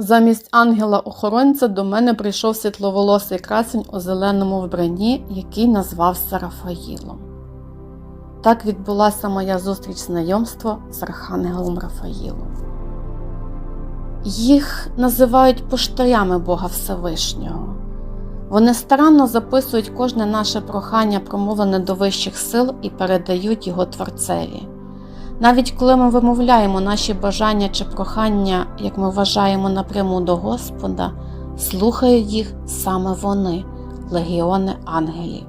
Замість ангела-охоронця до мене прийшов світловолосий красень у зеленому вбранні, який назвався Рафаїлом. Так відбулася моя зустріч знайомства з Архангелом Рафаїлом. Їх називають поштарями Бога Всевишнього. Вони старанно записують кожне наше прохання, промовлене до вищих сил, і передають його Творцеві. Навіть коли ми вимовляємо наші бажання чи прохання, як ми вважаємо напряму до Господа, слухають їх саме вони, легіони ангелів.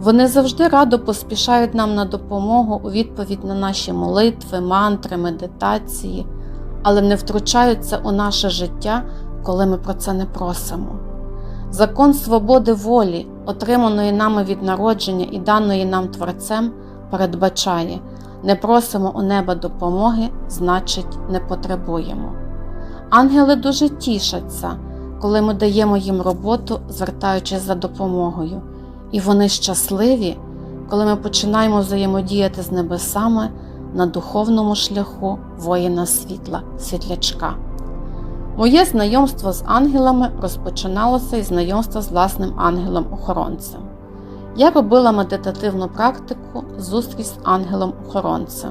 Вони завжди радо поспішають нам на допомогу у відповідь на наші молитви, мантри, медитації, але не втручаються у наше життя, коли ми про це не просимо. Закон свободи волі, отриманої нами від народження і даної нам Творцем, передбачає не просимо у неба допомоги, значить, не потребуємо. Ангели дуже тішаться, коли ми даємо їм роботу, звертаючись за допомогою, і вони щасливі, коли ми починаємо взаємодіяти з небесами на духовному шляху воїна світла, світлячка. Моє знайомство з ангелами розпочиналося із знайомства з власним ангелом-охоронцем. Я робила медитативну практику зустріч з ангелом-охоронцем.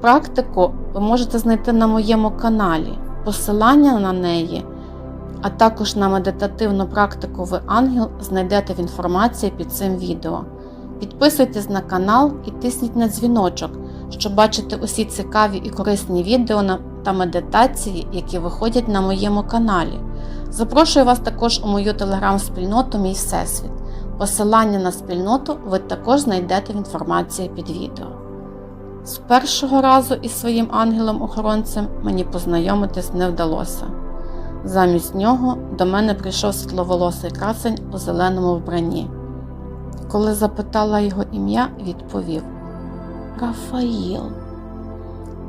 Практику ви можете знайти на моєму каналі, посилання на неї, а також на медитативну практику ви ангел знайдете в інформації під цим відео. Підписуйтесь на канал і тисніть на дзвіночок, щоб бачити усі цікаві і корисні відео та медитації, які виходять на моєму каналі. Запрошую вас також у мою телеграм-спільноту Мій Всесвіт. Посилання на спільноту ви також знайдете в інформації під відео. З першого разу із своїм ангелом-охоронцем мені познайомитись не вдалося. Замість нього до мене прийшов світловолосий красень у зеленому вбранні. Коли запитала його ім'я, відповів Рафаїл.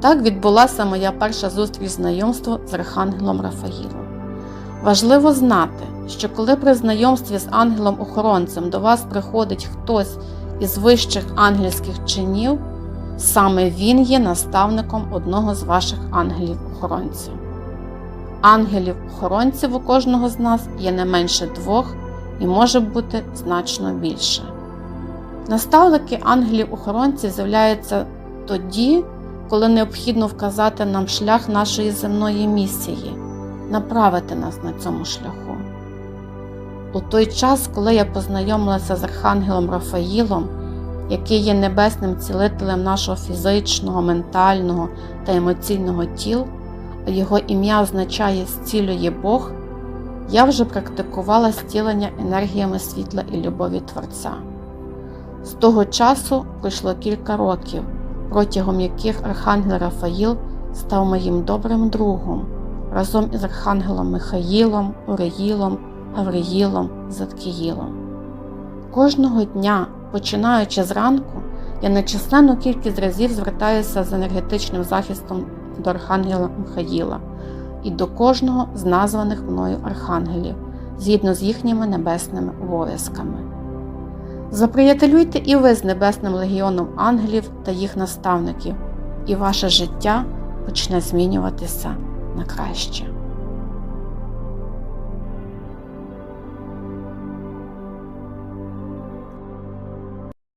Так відбулася моя перша зустріч знайомства з Архангелом Рафаїлом. Важливо знати, що коли при знайомстві з ангелом-охоронцем до вас приходить хтось із вищих ангельських чинів, саме він є наставником одного з ваших ангелів-охоронців. Ангелів-охоронців у кожного з нас є не менше двох і може бути значно більше. Наставники ангелів-охоронців з'являються тоді, коли необхідно вказати нам шлях нашої земної місії, направити нас на цьому шляху. У той час, коли я познайомилася з Архангелом Рафаїлом, який є небесним цілителем нашого фізичного, ментального та емоційного тіл, а його ім'я означає зцілює Бог, я вже практикувала зцілення енергіями світла і любові Творця. З того часу пройшло кілька років, протягом яких Архангел Рафаїл став моїм добрим другом разом із Архангелом Михаїлом, Уреїлом, Гавриїлом, Заткіїлом. Кожного дня, починаючи зранку, я нечисленну кількість разів звертаюся з енергетичним захистом до Архангела Михаїла і до кожного з названих мною архангелів згідно з їхніми небесними обов'язками. Заприятелюйте і ви з Небесним легіоном ангелів та їх наставників, і ваше життя почне змінюватися на краще.